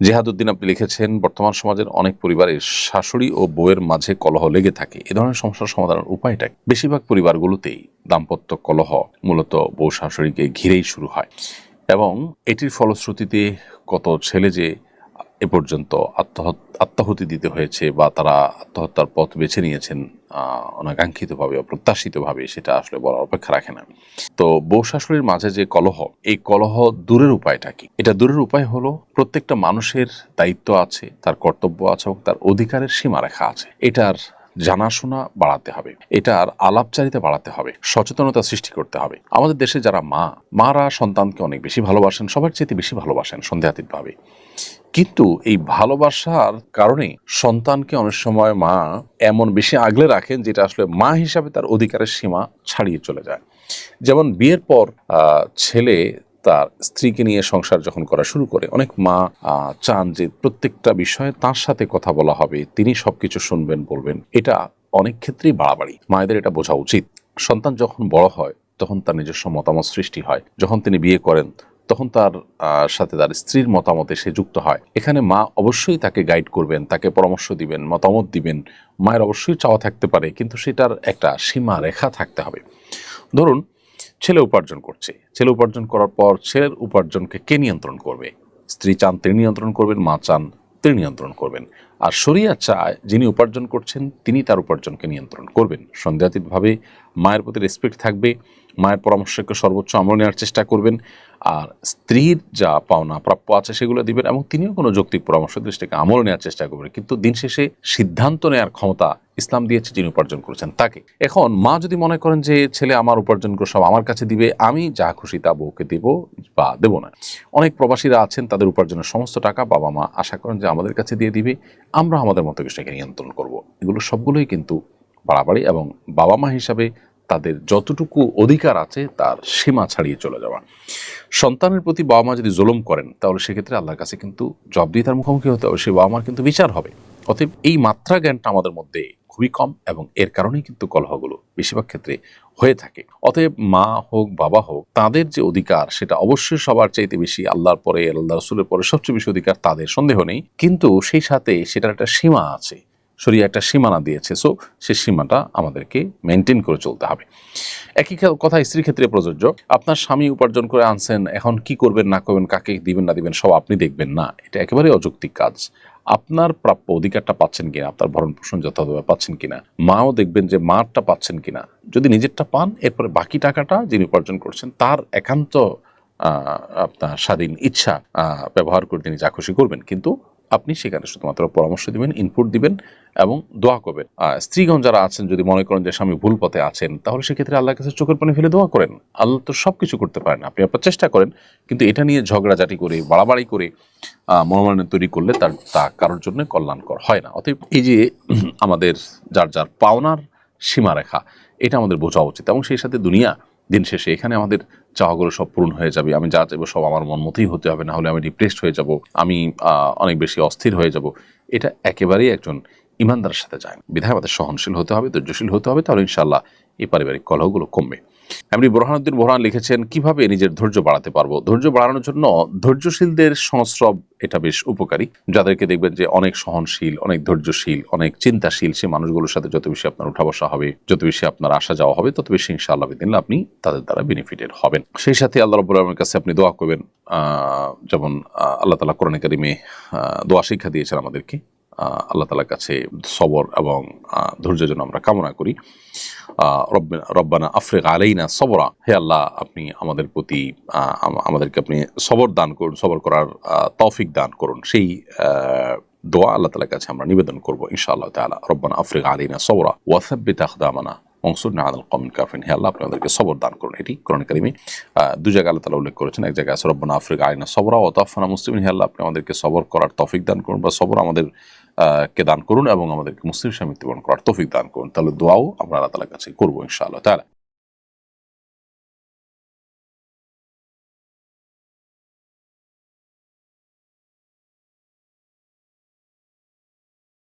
জেহাদুদ্দিন আপনি লিখেছেন, বর্তমান সমাজের অনেক পরিবারের শাশুড়ি ও বউয়ের মাঝে কলহ লেগে থাকে এ ধরনের সমস্যার সমাধানের উপায়টা? বেশিরভাগ পরিবারগুলোতেই দাম্পত্য কলহ মূলত বউ শাশুড়িকে ঘিরেই শুরু হয় এবং এটির ফলশ্রুতিতে কত ছেলে যে এ পর্যন্ত আত্মহত দিতে হয়েছে বা তারা আত্মহত্যার পথ বেছে নিয়েছেন অনাকাঙ্ক্ষিতভাবে, অপ্রত্যাশিতভাবে, সেটা আসলে বলার অপেক্ষা রাখে না। তো বউ শাশুড়ির মাঝে যে কলহ, এই কলহ দূরের উপায়টা কি? এটা দূরের উপায় হলো প্রত্যেকটা মানুষের দায়িত্ব আছে, তার কর্তব্য আছে এবং তার অধিকারের সীমারেখা আছে। এটার জানাশোনা বাড়াতে হবে, এটার আলাপচারিতা বাড়াতে হবে, সচেতনতা সৃষ্টি করতে হবে। আমাদের দেশে যারা মা, মারা সন্তানকে অনেক বেশি ভালোবাসেন, সবার চেয়ে বেশি ভালোবাসেন সন্দেহাতীতভাবে। কিন্তু এই ভালোবাসার কারণে সন্তানকে অনেক সময় মা এমন বেশি আগলে রাখেন যেটা আসলে মা হিসাবে তার অধিকারের সীমা ছাড়িয়ে চলে যায়। যেমন বিয়ের পর ছেলে তার স্ত্রীকে নিয়ে সংসার যখন করা শুরু করে, অনেক মা চান যে প্রত্যেকটা বিষয়ে তার সাথে কথা বলা হবে, তিনি সবকিছু শুনবেন, বলবেন। এটা অনেক ক্ষেত্রেই বাড়াবাড়ি। মায়েদের এটা বোঝা উচিত। সন্তান যখন বড় হয়, তখন তার নিজস্ব মতামত সৃষ্টি হয়। যখন তিনি বিয়ে করেন তখন তার সাথে তার স্ত্রীর মতামতে সে যুক্ত হয়। এখানে মা অবশ্যই তাকে গাইড করবেন, তাকে পরামর্শ দিবেন, মতামত দিবেন। মায়ের অবশ্যই চাওয়া থাকতে পারে, কিন্তু সেটার একটা সীমা রেখা থাকতে হবে। ধরুন, ছেলে উপার্জন করছে। ছেলে উপার্জন করার পর ছেলের উপার্জনকে কে নিয়ন্ত্রণ করবে? স্ত্রী চান, তিনি নিয়ন্ত্রণ করবেন, মা চান, তিনি নিয়ন্ত্রণ করবেন। আর শরিয়া চায়, যিনি উপার্জন করছেন, তিনি তার উপার্জনকে নিয়ন্ত্রণ করবেন। সন্দেহাতীতভাবে মায়ের প্রতি রেসপেক্ট থাকবে। মায়ের পরামর্শকে সর্বোচ্চ আমল নেওয়ার চেষ্টা করবেন, আর স্ত্রীর যা পাওনা প্রাপ্য আছে সেগুলো দিবেন, এবং তিনিও কোনো যৌক্তিক পরামর্শ দৃষ্টিকে আমল নেওয়ার চেষ্টা করবেন। কিন্তু দিন শেষে সিদ্ধান্ত নেওয়ার ক্ষমতা ইসলাম দিয়েছে যিনি উপার্জন করেছেন তাকে। এখন মা যদি মনে করেন যে, ছেলে আমার উপার্জন করে সব আমার কাছে দিবে, আমি যা খুশি তা বউকে দিব বা দেবো না। অনেক প্রবাসীরা আছেন, তাদের উপার্জনের সমস্ত টাকা বাবা মা আশা করেন যে আমাদের কাছে দিয়ে দিবে, আমরা আমাদের মতো কিছুটাকে নিয়ন্ত্রণ করব। এগুলো সবগুলোই কিন্তু বাড়াবাড়ি, এবং বাবা মা হিসাবে তাদের যতটুকু অধিকার আছে তার সীমা ছাড়িয়ে চলে যাওয়া। সন্তানের প্রতি বাবা মা যদি জুলুম করেন, তাহলে সেক্ষেত্রে আল্লাহর কাছে কিন্তু জব দিয়ে তার মুখোমুখি হতে হবে, সে বাবা মার কিন্তু বিচার হবে। অতএব এই মাত্রা জ্ঞানটা আমাদের মধ্যে খুবই কম এবং এর কারণেই কিন্তু কলহগুলো বেশিরভাগ ক্ষেত্রে হয়ে থাকে। অতএব মা হোক, বাবা হোক, তাদের যে অধিকার সেটা অবশ্যই সবার চাইতে বেশি আল্লাহর পরে আল্লাহ রসুলের পরে সবচেয়ে বেশি অধিকার তাদের, সন্দেহ নেই। কিন্তু সেই সাথে সেটার একটা সীমা আছে। শরীর একটা সীমানা দিয়েছে। সো সেই সীমাটা আমাদেরকে মেনটেন করে চলতে হবে। একই কথা স্ত্রীর ক্ষেত্রে প্রযোজ্য। আপনার স্বামী উপার্জন করে আনছেন, এখন কি করবেন, না করবেন, কাকে দিবেন, না দিবেন, সব আপনি দেখবেন না। এটা একেবারে অযৌক্তিক কাজ। আপনার প্রাপ্য অধিকারটা পাচ্ছেন কিনা, আপনার ভরণ পোষণ যথাযথভাবে পাচ্ছেন কিনা, মাও দেখবেন যে মারটা পাচ্ছেন কিনা। যদি নিজেরটা পান, এরপরে বাকি টাকাটা যিনি উপার্জন করছেন, তার একান্ত আপনার স্বাধীন ইচ্ছা ব্যবহার করে তিনি যা খুশি করবেন। কিন্তু আপনি সেখানে শুধুমাত্র পরামর্শ দিবেন ইনপুট দিবেন এবং দোয়া করবেন। স্ত্রীগণ যারা আছেন যদি মনে করেন যে স্বামী ভুল পথে আছেন তাহলে সেক্ষেত্রে আল্লাহর কাছে চোখের পানি ফেলে দোয়া করেন। আল্লাহ তো সব কিছু করতে পারেন আপনি আপনার চেষ্টা করেন কিন্তু এটা নিয়ে ঝগড়াঝাটি করে বাড়াবাড়ি করে আহ, মনোমালিন্য তৈরি করলে তার তা কারোর জন্য কল্যাণকর হয় না। অতএব এই যে আমাদের যার যার পাওনার সীমারেখা এটা আমাদের বোঝা উচিত এবং সেই সাথে দুনিয়া দিন শেষে এখানে আমাদের চাওয়াগুলো সব পূরণ হয়ে যাবে, আমি যা চাইব সব আমার মন মতোই হতে হবে না হলে আমি ডিপ্রেসড হয়ে যাব, আমি অনেক বেশি অস্থির হয়ে যাব। এটা একেবারেই একজন ইমানদারের সাথে যায় বিধায় আমাদের সহনশীল হতে হবে, ধৈর্যশীল হতে হবে, তাহলে ইনশাল্লাহ এই পারিবারিক কলহগুলো কমবে। এমনি বোরহানুদ্দিন বোরহান লিখেছেন, কীভাবে নিজের ধৈর্য বাড়াতে পারব? ধৈর্য বাড়ানোর জন্য ধৈর্যশীলদের সংস্রব এটা বেশ উপকারী। যাদেরকে দেখবেন যে অনেক সহনশীল, অনেক ধৈর্যশীল, অনেক চিন্তাশীল, সে মানুষগুলোর সাথে যত বেশি আপনার উঠা বসা হবে, যত বেশি আপনার আসা যাওয়া হবে, তত বেশি ইনশাআল্লাহ দিন আপনি তাদের দ্বারা বেনিফিটেড হবেন। সেই সাথে আল্লাহ রব্বুল আলমের কাছে আপনি দোয়া করবেন যেমন আল্লাহ তালা কোরআন কারিমে দোয়া শিক্ষা দিয়েছেন আমাদেরকে আল্লাহ তালার কাছে সবর এবং ধৈর্যের জন্য আমরা কামনা করি। রব্বানা আফ্রিক আলাইনা সবরা। হে আল্লাহ, আপনি আমাদের প্রতি আমাদেরকে আপনি সবর দান করুন, সবর করার তৌফিক দান করুন। সেই দোয়া আল্লাহ তালার কাছে আমরা নিবেদন করব ইনশাআল্লাহ তালা রব্বানা আফ্রিক আলাইনা সবরা ওয়াসাব্বিত আখদামানা। মনসুর আদাল কমিন কাফিন। হে আল্লাহ, আপনাদেরকে সবর দান করুন। এটি কোরআন কারিমে দু জায়গায় আল্লাহ উল্লেখ করেছেন। এক জায়গায় আছে, রব্বানা আফ্রিক আইনা সবরা ও তাফানা মুসলিম হে আল্লাহ, আপনি আমাদেরকে সবর করার তফিক দান করুন বা সবর আমাদের কে দান করুন এবং আমাদেরকে মুসলিম স্বামী মৃত্যুবরণ করার তফিক দান করুন। তাহলে দোয়াও আমরা আল্লাহ তালার কাছে করব ইনশাআল্লাহ তালা